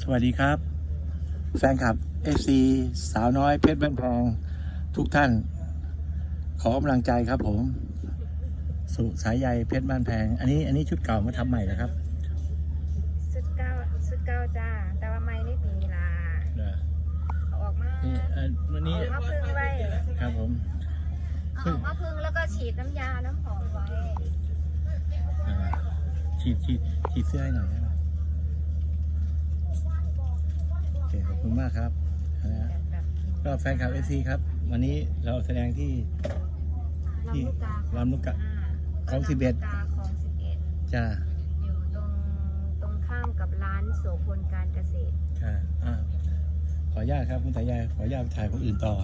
สวัสดีครับ แฟนคลับ FC สาวน้อยเพชรบ้านแพงทุกท่าน ขอกำลังใจครับผม สุสายใยเพชรบ้านแพง อันนี้อันนี้ชุดเก่ามาทำใหม่นะครับ สุดเก้าสุดเก้าจ้า แต่ว่าไม่ได้ปีลาเอาออกมานี่อันวันนี้เอามาพึ่งไว้ครับผมเอาออกมาพึ่งแล้วก็ฉีดน้ำยาน้ำหอมไว้อ่าฉีดฉีดฉีดเสื้อให้หน่อยนะครับโอเค ขอบคุณมากครับนะฮะก็แฟนคลับ FC ครับ วันนี้เราแสดงที่ที่ลำลูกกาของ11ลำลูกกาของสิบเอ็ดจ้าอยู่ตรงตรงข้ามกับร้านโสพลการเกษตรค่ะอ่าขออนุญาตครับคุณสายใยขออนุญาตไปถ่ายคนอื่นต่อ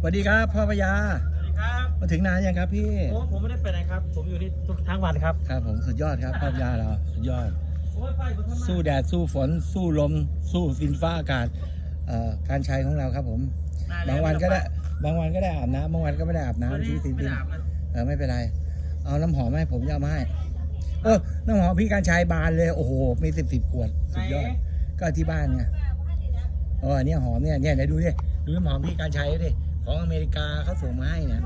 สวัสดีครับพ่อพญาสวัสดีครับมาถึงนานยังครับพี่โอ้ผมไม่ได้ไปไหนครับ ผมอยู่นี่ทุกทั้งวันครับครับผมสุดยอดครับพ่อพญาเราสุดยอด โอ้ยไปผมทำไมสู้แดดสู้ฝน สู้ลม สู้ฟินฟ้าอากาศเอ่อการใช้ของเราครับผม บางวันก็ได้บางวันก็ได้อาบน้ำบางวันก็ไม่ได้อาบวันน้ำนี้ที่สินไม่ดินได้อาบนะเออไม่เป็นไร เอาน้ำหอมมาให้ผมจะเอามาให้เออน้ำหอมพี่การใช้บานเลยโอ้โหมีสิบสิบขวดสุดยอดก็ที่บ้านไงเออเนี่ยหอมเนี่ยเนี่ยไหนดูดิดูน้ำหอมพี่การใช้ดิของอเมริกาเขาส่งมาให้เนี่ย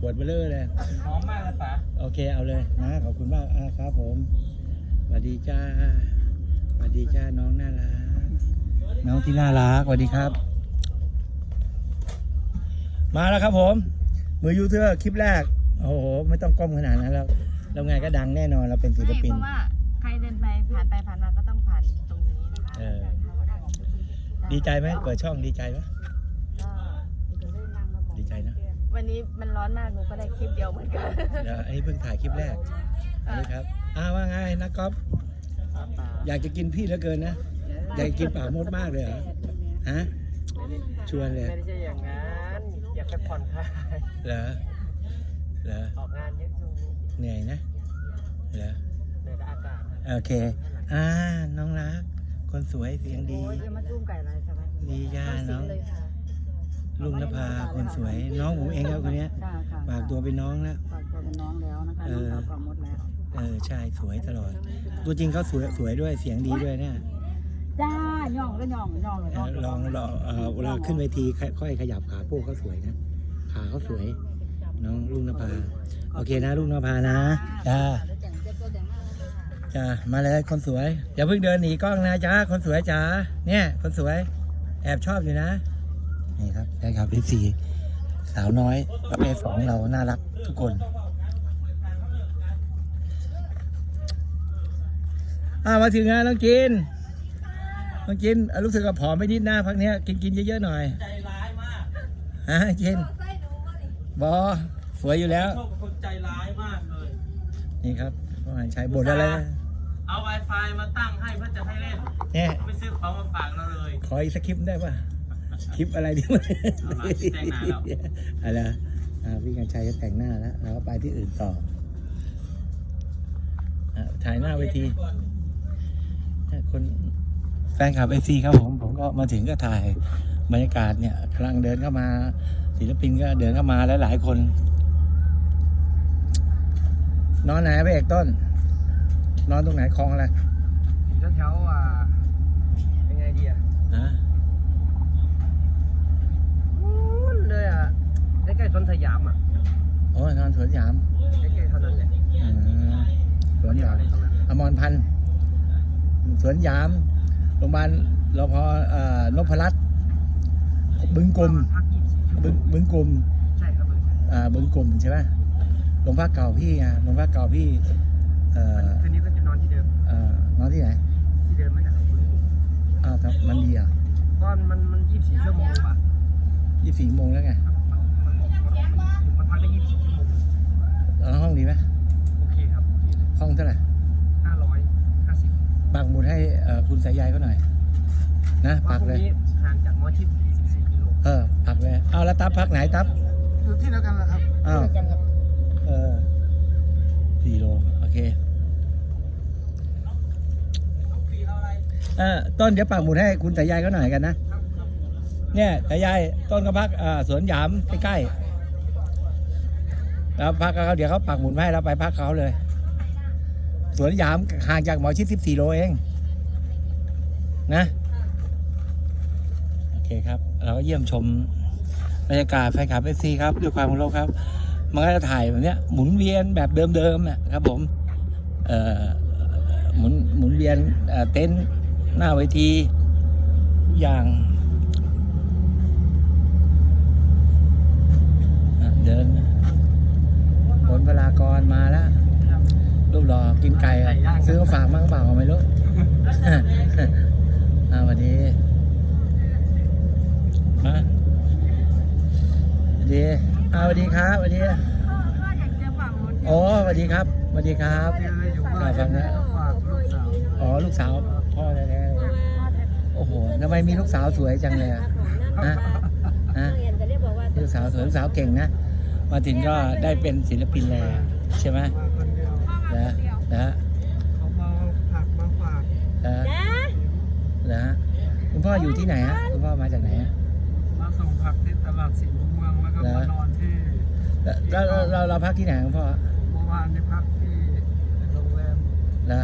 ขวดเบลเลอร์เลยหอมมากเลยป๋าโอเคเอาเลยนะขอบคุณมากอะครับผมส วัสดีจ้าสวัสดีจ้าน้องน่ารัก น้องที่น่ารักสวัสดีครับ มาแล้วครับผม มือยูเทอร์คลิปแรก โอ้โห ไม่ต้องก้มขนาดนั้นแล้วเราไงก็ดังแน่นอนเราเป็นศิลปิน เพราะว่าใครเดินไปผ่านไปผ่านมาก็ต้องผ่านตรงนี้นะคะเออ ดีใจไหมเปิดช่องดีใจไหมดีใจนะวันนี้มันร้อนมากหนูก็ได้คลิปเดียวเหมือนกัน เดี๋ยวอันนี้เพิ่งถ่ายคลิปแรกอันนี้ครับ อ้าวว่าไงนักกอล์ฟอยากจะกินพี่เหลือเกินนะ อยากจะกินป่ามดมากเลยเหรอ ฮะ ชวนเลย ไม่ได้ใช่อย่างนั้นอยากไปผ่อนคลายเหรอ เหรอ ออกงานเยอะช่วงนี้เหนื่อยนะ เหรอ เหนื่อยกับอากาศนะโอเค อ่า น้องรัก คนสวยเสียงดีโอ้ยจะมาจุ้มไก่อะไรใช่ไหมดีจ้าต้องสิน้องเลยค่ะลุงนภาคนสวย น้องผมเองครับคนเนี้ยค่ะค่ะฝากตัวเป็นน้องแล้วฝากตัวเป็นน้องแล้วนะคะเอน้องอสาวกล่องมดแล้ว เออใช่สวยตลอด ตัวจริงเขาสวยสวยด้วยเสียงดีด้วยเนี่ยจ้าย่องก็ย่องย่องเลยเออลองลองเออเวลาขึ้นเวทีค่อยๆขยับขาโป้เขาสวยนะ ขาเขาสวย น้องลุงนภาโอเคนะลุงนภานะจ้าแล้วแต่งเจ้าตัวแต่งหน้าแล้วค่ะจ้ามาเลยคนสวยอย่าเพิ่งเดินหนีกล้องนะจ้าคนสวยจ้าเนี่ย คนสวย แอบชอบอยู่นะนี่ครับได้ครับพี่สีสาวน้อยประเภทสองเราน่ารักทุกคน อ่ามาถึงงานน้องกินน้องกินอะรู้สึกว่าผอมไปนิดหน้าพักเนี้ยกินกินเยอะๆหน่อยใจร้ายมากฮะกินบอสวยอยู่แล้วโชคเป็นคนใจร้ายมากเลยนี่ครับพ่อหันชัยบ่นอะไรนะเอา Wi-Fi มาตั้งให้เพื่อจะให้เล่นเนี่ยไม่ซื้อของมาฝากเราเลย ขออีกสักคลิปได้ป่ะคลิปอะไรดีวะเอาล่ะแต่งหน้าแล้วอะไรนะอ่าพี่กันชัยจะแต่งหน้าแล้วเราก็ไปที่อื่นต่ออะถ่ายหน้าเวที คนแฟนคลับเอซีครับผมผมก็มาถึงก็ถ่ายบรรยากาศเนี่ยกำลังเดินเข้ามาศิลปินก็เดินเข้ามาแล้วหลายคน นอนไหนพระเอกต้น นอนตรงไหนคลองอะไรอยู่แถวๆอ่าเป็นไงดีอะฮะนู้นเลยอะใกล้ๆสวนสยามอะโอ้ยนอนสวนสยามใกล้ๆเท่านั้นแหละอืมสวนสยามตรงนั้นอมรพันธ์ สวนยาม โรงพยาบาลรพเอ่อนพรัตน์บึงกลมพักยี่สิบชั่วโมบึงงบึงกลมใช่ครับอ่าบึงกลมใช่ไหมโรงพักเก่าพี่ไงโรงพักเก่าพี่เอ่อคืนนี้ก็จะนอนที่เดิมเอ่อนอนที่ไหน ที่เดิมไม่ได้ครับอ้าวครับมันดีอะเพราะมันมันยี่สิบสี่ชั่วโมงป่ะยี่สี่โมงแล้วไงมันมันมันพักได้ยี่สิบสี่ชั่วโมงแล้วห้องดีไหมโอเคครับโอเคเลยห้องเท่าไหร่ ห้าร้อยห้าสิบ ปักหมุดให้เอ่อคุณสายใยเขาหน่อยนะว่าปักพรุ่งเลยนี้ห่างจากหมอชิดสิบสี่กิโลเออปักเลยเอาแล้วตับพักไหนตับ อยู่ที่เดียวกันนะครับอ้าว ที่เดียวกันครับเออสี่โลโอเคเออต้นเดี๋ยวปักหมุดให้คุณสายใยเขาหน่อยกันนะเนี่ยสายใยต้นก็พักอ่าสวนหยามใกล้ๆแล้วพักเขาเดี๋ยวเขาปักหมุดมาให้เราไปพักเขาเลย สวนยามห่างจากหมอชิด14 โลเอง นะ โอเคครับ เราก็เยี่ยมชมบรรยากาศแฟนคลับเอซีครับ ด้วยความเคารพครับ มันก็จะถ่ายแบบเนี้ย หมุนเวียนแบบเดิมๆนะครับผม เอ่อ หมุนหมุนเวียนเเต็นท์หน้าเวทีอย่างเดินผลพลากรมาแล้ว หล่อกินไก่อะซื้อมาฝากมั่งเปล่าก็ไม่รู้อ่าสวัสดีมาสวัสดีอ่าสวัสดีครับสวัสดีพ่ออยากเจอฝั่งนู้นโอ้สวัสดีครับสวัสดีครับฝากฟังนะฝากลูกสาวอ๋อลูกสาวพ่อแท้ๆเลยโอ้โหทำไมมีลูกสาวสวยจังเลยอะฮะฮะลูกสาวสวยลูกสาวเก่งนะมาถึงก็ได้เป็นศิลปินแล้วใช่ไหมมาค นเดียวนะนะเขามาผักมาฝากนะนะคุณพ่ออยู่ที่ไหนฮะคุณพ่อมาจากไหนฮะมาส่งผักที่ตลาดสีมุมเมืองแล้วก็เหรอมานอนที่แล้วเราเราเราพักที่ไหนคุณพ่อเมื่อวานนี้พักที่โรงแรมนะ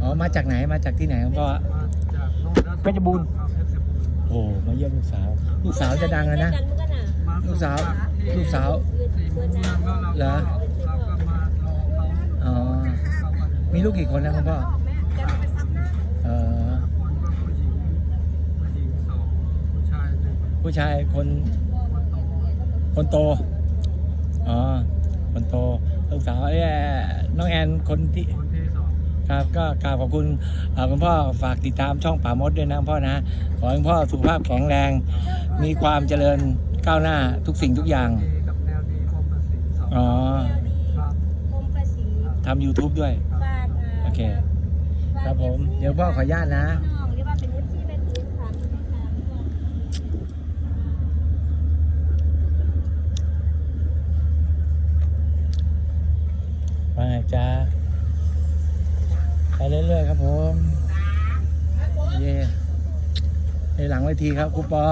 อ๋อมาจากไหนมาจากที่ไหนคุณพ่อมาจากโน่นนะเพชรบูรณ์คเพชรบูรณ์โอ้มาเยี่ยมลูกสาว ลูกสาวจะดังแล้วนะมาลูส่กงสาวผัที่ลูกสาวสีมุมเมืองแล้วเราเหรก็อเราก็มารอเขาอ๋อเขา มีลูกกี่คนนะคุณพ่อเออคนก็ผู้หญิงผู้หญิงสองผู้ชายหนึ่งผู้ชายคน คนโต อ๋อ คนโต ลูกสาวเอ้ยน้องแอนคนที่ครับก็กราบขอบคุณเอ่อคุณพ่อฝากติดตามช่องป่ามดด้วยนะพ่อนะ ขอให้พ่อสุขภาพแข็งแรง มีความเจริญก้าวหน้าทุกสิ่งทุกอย่างอ๋อทำ YouTube ด้วย เค ครับผม เดี๋ยวพ่อขออนุญาตนะ น้องเรียกว่าเป็นวุฒิเป็นพื้นฐานว่าไงจ้าไปเรื่อยๆครับผม เย่ในหลังเวทีครับครูปอ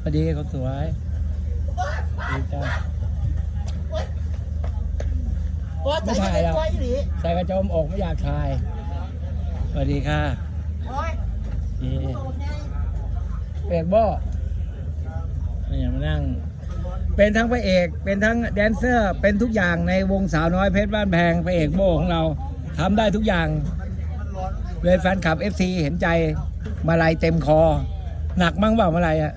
สวัสดีคนสวยดีจ้า ไม่ถ่ายหรอกใส่กระโจมอกไม่อยากถ่ายสวัสดีค่ะเย่เอกโบ้นี่มานั่ง เป็นทั้งพระเอก เป็นทั้งแดนเซอร์ เป็นทุกอย่างในวงสาวน้อยเพชรบ้านแพงพระเอกโบของเราทำได้ทุกอย่างเลยแฟนคลับ FC เห็นใจมาลายเต็มคอ หนักมั้งเปล่ามาลายอะ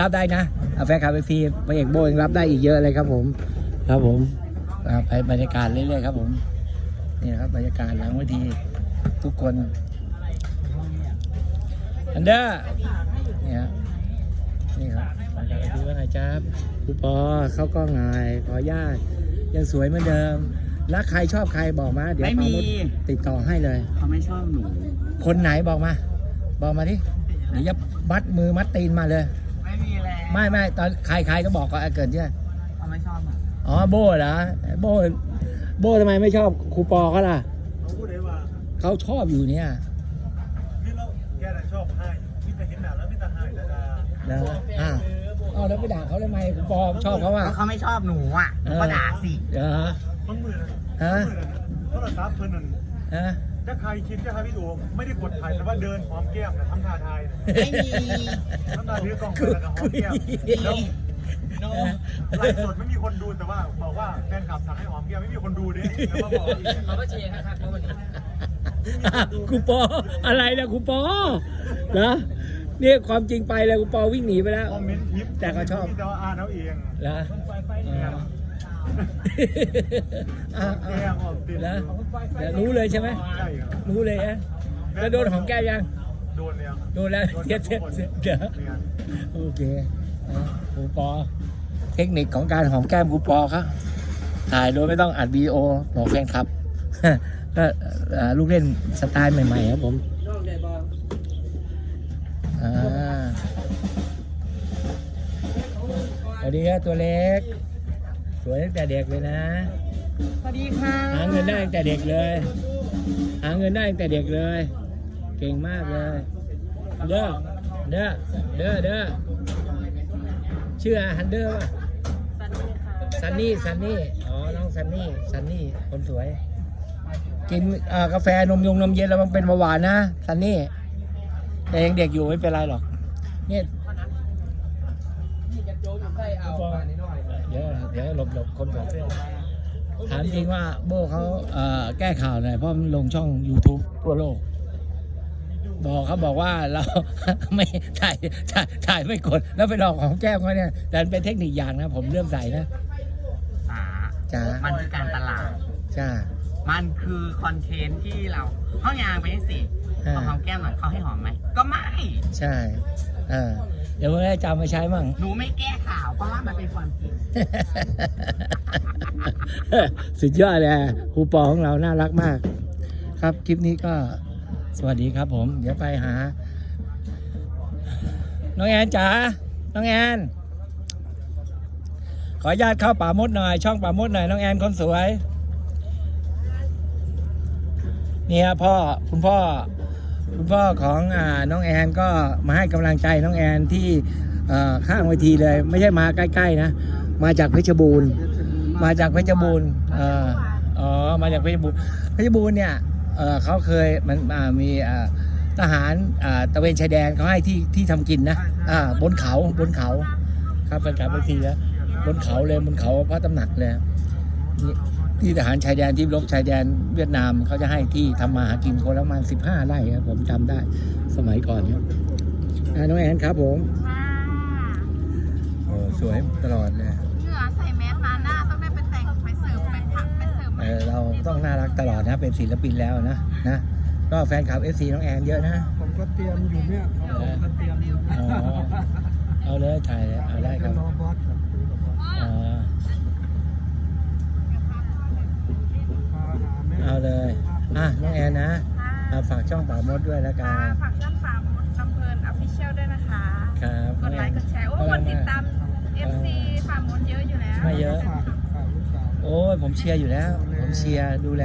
รับได้นะเอาแฟนคลับ FC พระเอกโบยังรับได้อีกเยอะเลยครับผม ครับผม อ่าไปบรรยากาศเรื่อยๆครับผมนี่ครับบรรยากาศหลังเวทีทุกคนอันเดอร์เนี่ยนี่ครับดูว่าไงจ้าครูปอเข้ากล้องหน่อยขออนุญาตยังสวยเหมือนเดิมรักใครชอบใครบอกมา เดี๋ยวไม่มี ปาโดติดต่อให้เลย เขาไม่ชอบหนู คนไหนบอกมา บอกมาที่เดี๋ยวจะมัดมือมัดตีนมาเลย ไม่มีแล้วไม่ไม่ตอนใครใครก็บอกก็เกิดใช่ไหมเขาไม่ชอบอะ อ๋อโบเหรอโบโบทำไมไม่ชอบครูปอเขาล่ะเขาพูดเลยว่าเขาชอบอยู่เนี่ยนี่เราแกน่ะชอบให้พี่จะเห็นหน้าแล้วพี่จะให้แล้วนะนะอ้าวอ้าวแล้วไปด่าเขาทำไมครูปอชอบเขาอะ เขาไม่ชอบหนูอะเออก็ด่าสิเหรอมันมือนะฮะโทรศัพท์เพิ่นนั่นฮะถ้าใครคิดจะให้พี่ดูไม่ได้กดถ่ายแต่ว่าเดินหอมแก้มนะทำท่าทายนะไม่มีทำท่าถือกล้องไปแล้วก็หอมแก้มแล้ว ไลฟ์สดไม่มีคนดูแต่ว่าบอกว่าแฟนคลับสั่งให้หอมแก้มไม่มีคนดูดิแล้วมาบอกอีกเขาก็เชียร์ครับเขาวันนี้ครูปออะไรนะครูปอเหรอเนี่ยความจริงไปเลยครูปอวิ่งหนีไปแล้ว คอมเมนต์ทิปแต่ก็ชอบที่จะอ่านเอาเองเหรออ๋ออ่าแก้มออกติดแล้วแล้วรู้เลยใช่ไหมใช่ครับรู้เลยนะแล้วโดนของแก้มยังโดนแล้วโดนแล้วเทียบเทียบเทียบเดี๋ยวเนี่ยโอเคอะครูปอ เทคนิคของการหอมแก้มครูปอครับถ่ายโดยไม่ต้องอัดวีดีโอบอกแฟนครับ ก็เอ่อลูกเล่นสไตล์ใหม่ ๆ ครับผมอ่าสวัสดีครับตัวเล็ก สวยตั้งแต่เด็กเลยนะสวัสดีค่ะหาเงินได้ตั้งแต่เด็กเลย หาเงินได้ตั้งแต่เด็กเลย เก่งมากเลย เด้อเด้อเด้อเด้อชื่อฮันเดอร์ป่ะ ซันนี่ซันนี่อ๋อน้องซันนี่ซันนี่คนสวย กินอ่ากาแฟนมยงนมเย็นแล้วมันเป็นเบาหวานนะซันนี่แต่ยังเด็กอยู่ไม่เป็นไรหรอก เนี่ยเดี๋ยวเดี๋ยวหลบหลบคนบอกถามจริงว่าโบเขาเอ่อแก้ข่าวหน่อยเพราะมันลงช่อง YouTube ทั่วโลก บอกเขาบอกว่าเรา ไม่ถ่ายถ่ายถ่ายไม่กด แล้วไปหลอกของแก้มเขาเนี่ยแต่มันเป็นเทคนิคอย่างนะ ผมเริ่มใส่นะ จ้ามันคือการตลาด จ้า มันคือคอนเทนต์ที่เราห้องยางไปให้สิอ่าพอหอมแก้มหน่อยเขาให้หอมไหม ก็ไม่ ใช่เออเดี๋ยววันนี้จำมาใช้มั่ง หนูไม่แก้ข่าวเพราะว่ามันเป็นความจริง สุดยอดเลยครูปอของเราน่ารักมาก ครับคลิปนี้ก็สวัสดีครับผม เดี๋ยวไปหา น้องแอนจ๋าน้องแอน ขออนุญาตเข้าป่ามดหน่อย ช่องป่ามดหน่อยน้องแอนคนสวย เนี่ยพ่อคุณพ่อ คุณพ่อของอ่าน้องแอนก็มาให้กำลังใจน้องแอนที่เอ่อข้างเวทีเลย ไม่ใช่มาใกล้ๆนะ มาจากเพชรบูรณ์ มาจากเพชรบูรณ์เอ่ออ๋อ มาจากเพชรบูรณ์ เพชรบูรณ์เนี่ยเอ่อเขาเคยมันอ่ามีอ่าทหารอ่าตะเวนชายแดนเขาให้ที่ที่ทำกินนะอ่าบนเขาบนเขา ครับเป็นการไปทีแล้ว บนเขาเลยบนเขาพระตำหนักเลยนี่ที่ทหารชายแดนที่รบชายแดนเวียดนามเขาจะให้ที่ทำมาหากินคนละประมาณสิบห้าไร่ครับผมจำได้สมัยก่อนครับอ่าน้องแอนครับผมค่ะโอ้สวยตลอดเลยเหงื่อใส่แมสมาหน้าต้องได้ไปแต่งไปเสริมไปผักไปเสริมเออเราต้องน่ารักตลอดนะเป็นศิลปินแล้วนะนะก็แฟนคลับเอฟซีน้องแอนเยอะนะผมก็เตรียมอยู่เนี่ยผมก็เตรียมอยู่อ๋อเอาเลยถ่ายเลยเอาได้ครับ รอบอสกับคุยกับบอส อ๋อ พาหาแม่ เอาเลยอะน้องแอนนะอะฝาก ช่องป่ามดด้วยแล้วกัค่ะน ฝากช่องป่ามดลำเพลินออฟฟิเชียลด้วยนะคะ ครับกดไลค์กดแชร์ โอ้คนติดตาม FC ป่ามดเยอะอยู่แล้ว ไม่เยอะฝากฝากลูกสาวโอ้ยผมเชียร์อยู่แล้ว ผมเชียร์ดูแล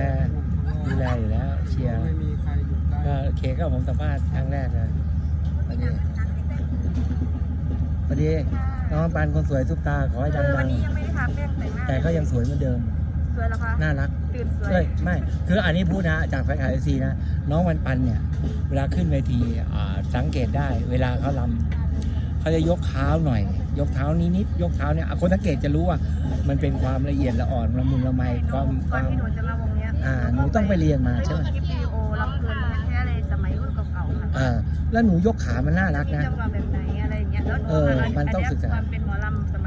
ดูแลอยู่แล้ว เชียร์ ไม่มีใครอยู่ใกล้ ก็เคก็ผมสัมภาษณ์ครั้งแรกเลยพอดีพอดีน้องปานคนสวยซุปตาขอให้เอดัอวันงนี้ยังไม่ได้ทาแป้งแต่งหน้าๆแต่ก็ยังสวยเหมือนเดิม สวยแล้วคะน่ารักตื่นสวย เอ้ยไม่ คืออันนี้พูดนะจากแฟนคลับเอซีนะ น้องวันปันเนี่ย เวลาขึ้นเวทีอ่าสังเกตได้ เวลาเขาลำเขาจะยกเท้าหน่อย ยกเท้านิดๆยกเท้าเนี่ยอะคนสังเกตจะรู้ว่า มันเป็นความละเอียดละอ่อนละมุนละไมความคก่อนวาม ที่หนูจะมาวงเนี้ยอ่าหนูต้องไปเรียนมาใช่ไหม คลิปวิดีโอลำเพลินแท้ๆเลยสมัยรุ่นเก่าๆค่ะอ่าแล้วหนูยกขามันน่ารักมีนะ จังหวะแบบไหนอะไรอย่างเงี้ยแล้วเออมันต้องศึกษา ความเป็นหมอลำสมัย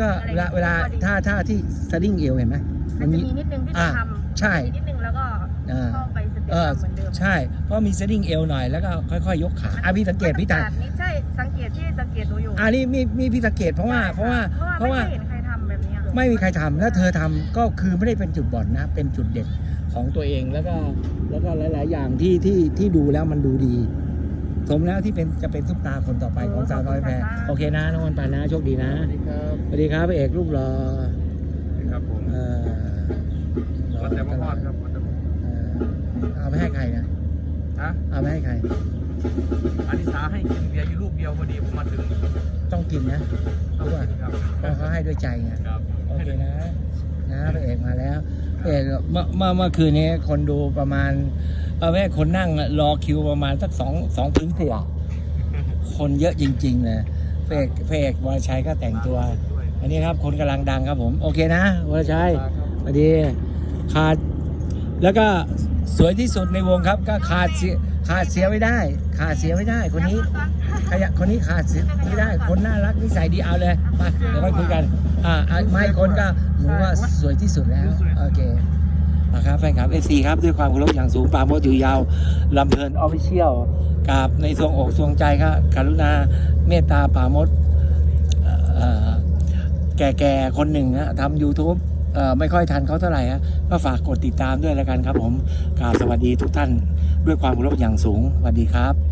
ก็อะไรเวลาเวลาถ้าถ้าที่สลิงเอวเห็นไหมมันจะมีนิดนึงที่อ่าจะทำใช่มีนิดนึงแล้วก็อ่าเข้าไปสเต็ปเออลำเหมือนเดิมใช่เพราะมีสลิงเอวหน่อยแล้วก็ค่อยๆ ยกขาอะพี่สังเกตพี่ตานี่ใช่สังเกตที่สังเกตหนูอยู่อ่านี่มีมีพี่สังเกตเพราะว่าเพราะว่าเพเพราะราะว่าว่าไม่เคยเห็นใครทำแบบเนี้ยไม่มีใครทำแล้วเธอทำก็คือไม่ได้เป็นจุดบ่อนนะเป็นจุดเด่นของตัวเองแล้วก็แล้วก็หลาย ๆ อย่างที่ที่ที่ดูแล้วมันดูดี สมแล้วที่เป็นจะเป็นซุปตาคนต่อไปของสาวน้อยแพรโอเคนะน้องวันปานนะโชคดีนะสวัสดีครับสวัสดีครับพระเอกรูปหล่อครับผมเอ่อหล่อวัดแต่ตพ่อลอดครับวัดแต่พ่อเอ่อเอาไปให้ใครนะฮะเอาไปให้ใครอานิสาให้กินเบียร์อยู่ลูกเดียวพอดีผมมาถึงต้องกินนะต้องกินครับเพราะเขาให้ด้วยใจไงครับโอเคนะ นะพระเอกมาแล้วพระเอกเมื่อเมื่อเมื่อคืนนี้คนดูประมาณ เออแม่คนนั่งรอคิวประมาณสักสองสองถึงสี่คนเยอะจริงๆเลยพระเอกพระเอกวรชัยก็แต่งตัว อันนี้ครับคนกำลังดังครับผม โอเคนะวรชัยสวัสดีขาด แล้วก็สวยที่สุดในวงครับ ก็ขาดเสียขาดเสียไม่ได้ ขาดเสียไม่ได้คนนี้ขยะคนนี้ขาดเสียไม่ได้ คนน่ารักนิสัยดีเอาเลยมาเดี๋ยวไปคุยกัน อ่าอะไม่คนก็หนูว่าสวยที่สุดแล้วโอเค นะครับแฟนคลับเอซีครับด้วยความเคารพอย่างสูงปาโมดอยู่ยาวลำเพลินออฟฟิเชียลกับในทรงอกทรงใจครับกรุณาเมตตาปาโมดเอ่อแก่ๆคนหนึ่งนะทำยูทูบไม่ค่อยทันเขาเท่าไหร่ฮะก็ฝากกดติดตามด้วยแล้วกันครับผมกราบสวัสดีทุกท่าน ด้วยความเคารพอย่างสูงสวัสดีครับ